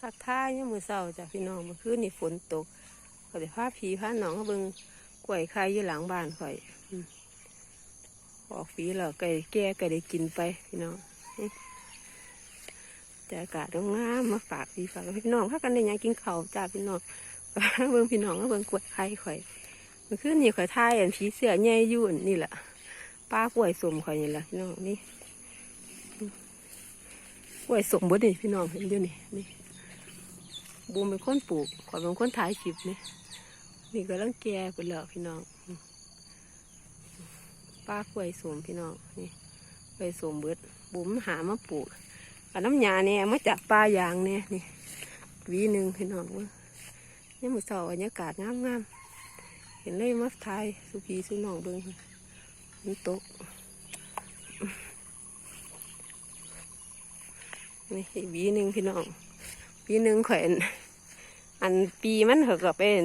ทักทายยังมือเศร้าจ้ะพี่น้องเมื่อคืนนี่ฝนตกก็ได้พาผีพาหนองเขาเบิงกล้วยไข่อยู่หลังบ้านข่อยออกฝีแล้วไก่แก่ไก่ได้กินไปพี่น้องแต่อากาศงามมาฝากพี่ฝากพี่น้องพากันได้หยังกินข้าวจ้าพี่น้องเบิ่งพี่น้องก็เบิ่งกล้วยไข่ข่อยเมื่อคืนนี่ข่อยทายอันผีเสือใหญ่ยุ่นนี่แหละป้ากล้วยสมข่อยนี่แหละพี่น้องนี่ กล้วยสมบูรณ์นี่พี่น้องเห็นอยู่นี่นี่บูมเป็นคนปลูกขอยเป็นคนถ่ายคลิปนี่นี่ก็ลังแก่ไปแล้วพี่น้องป้ากล้วยสมพี่น้องนี่กล้วยสมเบิดบุ๋มหามาปลูกเอาน้ำยาเนี่ยมาจากป่ายางเนี่ยนี่วีหนึ่งพี่น้องว้ยนี่มือเสาบรรยากาศงามงามๆเห็นเลยมาถ่ายสุพีสุน้องเบิ้งมันตก นี่อีหวีหนึ่งพี่น้องหวีหนึ่งแข่อยอันอันปีมันเหอะก็เป็น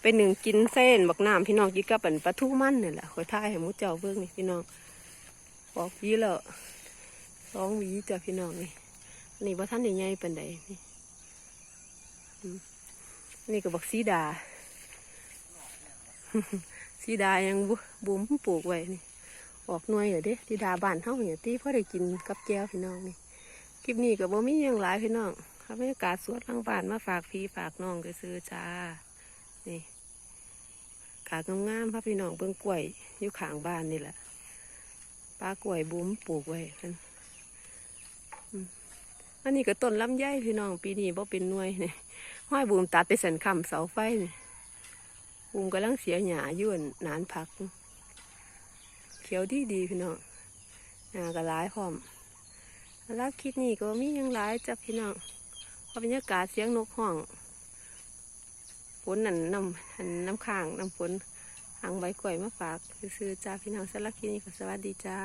เป็นหนึ่งกินเส้นบักน้ำพี่น้องกินกับอันปลาทูมันนี่แหละข่อยทายให้หมูเจ้าเบิ่งนี่พี่น้องออกหวีแล้วสองวีจ้ะพี่น้องนี่อันนี่ว่ท่านใหญ่ๆเป็นใดนี่นี่ก็บักสีดาสีดายังบุบุ้มปลูกไว้นี่ออกหน่วยเหรอเด้สีดาบ้านเฮาเนี่ยที่พ่อได้กินกับแก้วพี่น้องนี่ ลิปนี้ก็บ่มียังหลายพี่น้องครับบรรยากาศสวนหลังบ้านมาฝากพี่ฝากน้องก็ซื้อจ้า นี่กาดงามๆพระพี่น้องเบิ่งกล้วยอยู่ข้างบ้านนี่แหละปลากล้วยบุ้มปลูกไว้เพิ่นอันนี้ก็ต้นลำไยพี่น้องปีนี้บ่เป็นหน่วยนี่ห้อยบูมตัดไปสันคำเสาไฟนี่บูมกำลังเสียหญ้าอยู่วนนานพัก เขียวดีดีพี่น้องหญ้าก็หลายพร้อม แล้วคลิปนี้ก็มียังหลายจ้ะพี่น้องเพราะบรรยากาศเสียงนกห้องฝนนั่นน้ำหันน้ำค้างน้ำฝนหางใบกล้วยมาฝาก ซื้อจ้าพี่น้องสำหรับคลิปนี้ก็สวัสดีจ้า